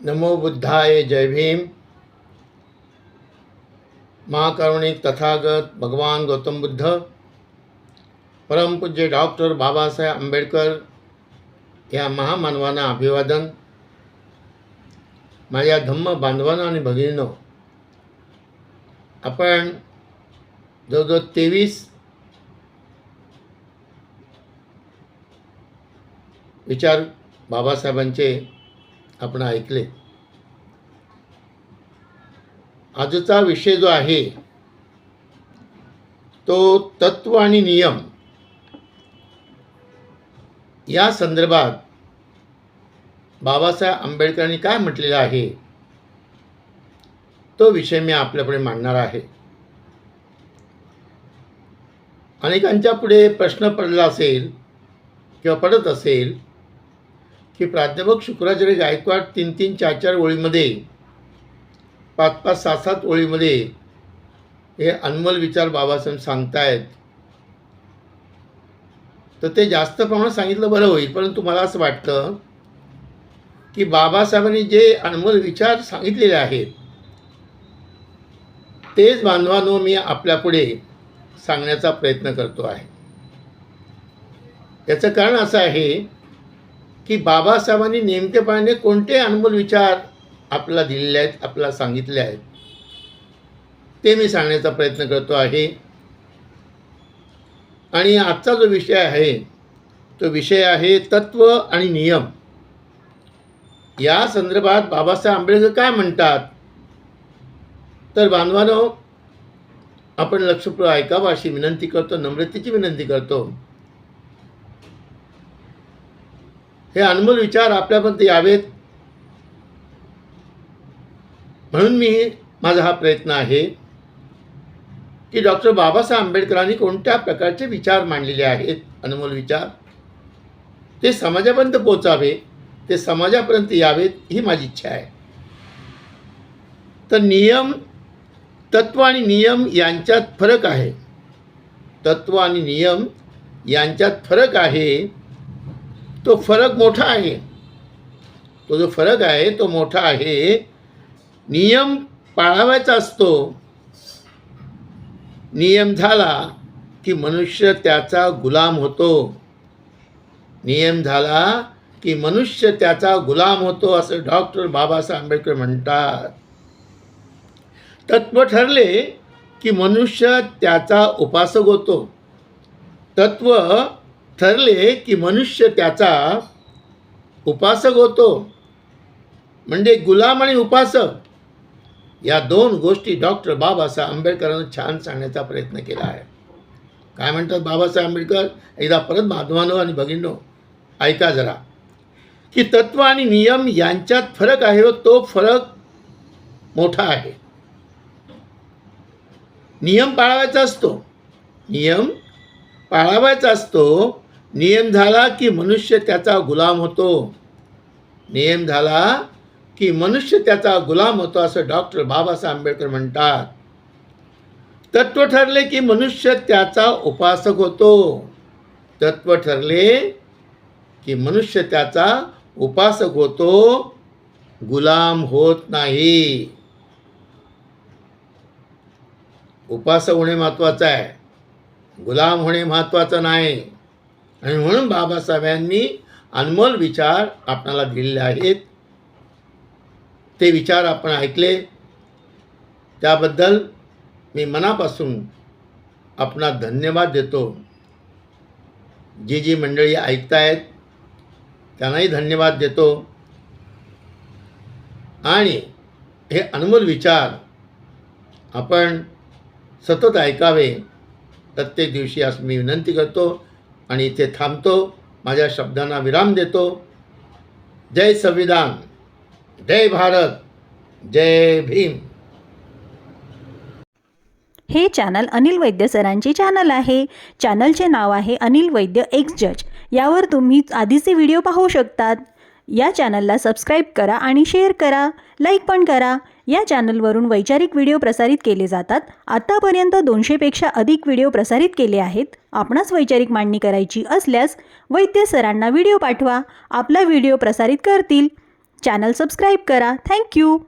नमो बुद्धाय जय भीम। महाकारुणिक तथागत भगवान गौतम बुद्ध परमपूज्य डॉक्टर बाबासाहेब आंबेडकर या महामानवांना अभिवादन माझ्या धम्म बांधवांना आणि भगिनीनो आपण जवळजवळ तेवीस विचार बाबासाहेबांचे आपण ऐकले. आजचा विषय जो आहे तो तत्व आणि नियम या संदर्भात बाबासाहेब आंबेडकरांनी काय म्हटलेलं आहे तो विषय मी आपल्यापुढे मांडणार आहे. अनेकांच्या पुढे प्रश्न पडला असेल किंवा पडत असेल की प्राध्यापक शुक्राचार्य गायकवाड तीन तीन चार चार ओळीमध्ये पाच पाच सात सात ओळीमध्ये हे अनमोल विचार बाबासाहेब सांगतायत. तर ते जास्त प्रमाणात सांगितलं बरं होईल परंतु मला असं वाटतं की बाबासाहेबांनी जे अनमोल विचार सांगितलेले आहेत तेच बांधवांनो मी आपल्यापुढे सांगण्याचा प्रयत्न करतो आहे. याचं कारण असं आहे की बाबासाहेबांनी नेमकेपणाने कोणते अनमोल विचार आपला दिलेले आहेत आपल्याला सांगितले आहेत. ते मी सांगण्याचा प्रयत्न करतो आहे. आणि आजचा जो विषय आहे तो विषय आहे तत्व आणि नियम. या संदर्भात बाबासाहेब आंबेडकर काय म्हणतात? तर बांधवानो आपण लक्षपूर्वक ऐकावं अशी विनंती करतो नम्रतेची विनंती करतो. हे अनमोल विचार आपल्यापर्यंत यावेत. म्हणून मी माझा हा प्रयत्न आहे की डॉक्टर बाबासाहेब आंबेडकरांनी कोणत्या प्रकारचे विचार मांडलेले आहेत? अनमोल विचार. ते समाजापर्यंत पोचावे ते समाजापर्यंत यावेत ही माझी इच्छा आहे. तर नियम तत्व आणि नियम यांच्यात फरक आहे. तत्व आणि नियम यांच्यात फरक आहे. तो फरक मोठा आहे. तो जो फरक आहे तो मोठा आहे. नियम पाळावायचा असतो. नियम झाला की मनुष्य त्याचा गुलाम होतो. नियम झाला की मनुष्य त्याचा गुलाम होतो असं डॉक्टर बाबासाहेब आंबेडकर म्हणतात. तत्व ठरले की मनुष्य त्याचा उपासक होतो. तत्व ठरले की मनुष्य त्याचा उपासक होतो. म्हणजे गुलाम आणि उपासक. या दोन गोष्टी डॉक्टर बाबासाहेब आंबेडकरांनी छान सांगण्याचा प्रयत्न केला आहे. काय म्हणतात बाबासाहेब आंबेडकर? एकदा परत माधवानो आणि भगिनो ऐका जरा. की तत्व आणि नियम यांच्यात फरक आहे व तो फरक मोठा आहे. नियम पाळावायचा असतो. नियम पाळावायचा असतो. नियम झाला की मनुष्य त्याचा गुलाम होतो. नियम झाला की मनुष्य त्याचा गुलाम होतो असं डॉक्टर बाबासाहेब आंबेडकर म्हणतात. तत्व ठरले की मनुष्य त्याचा उपासक होतो. तत्व ठरले की मनुष्य त्याचा उपासक होतो. गुलाम होत नाही. उपासक होणे महत्त्वाचं आहे. गुलाम होणे महत्त्वाचं नाही. आणि म्हणून बाबासाहेबांनी अनमोल विचार आपणाला दिलेले आहेत. ते विचार आपण ऐकले. त्याबद्दल मी मनापासून आपणा धन्यवाद देतो. जी जी मंडळी ऐकतायत त्यांनाही धन्यवाद देतो. आणि हे अनमोल विचार आपण सतत ऐकावे प्रत्येक दिवशी असं मी विनंती करतो. आणि इथे थांबतो माझ्या शब्दांना विराम देतो. जय संविधान जय भारत जय भीम. हे चॅनल अनिल वैद्य सरांचे चॅनल आहे. चॅनलचे नाव आहे अनिल वैद्य एक्स जज. यावर तुम्ही आधीचे व्हिडिओ पाहू शकतात. या चॅनलला सबस्क्राईब करा आणि शेअर करा लाईक पण करा. या चॅनलवरून वैचारिक व्हिडिओ प्रसारित केले जातात. आत्तापर्यंत दोनशेपेक्षा अधिक व्हिडिओ प्रसारित केले आहेत. आपणास वैचारिक मांडणी करायची असल्यास वैद्य सरांना व्हिडिओ पाठवा. आपला व्हिडिओ प्रसारित करतील. चॅनल सबस्क्राईब करा. Thank you.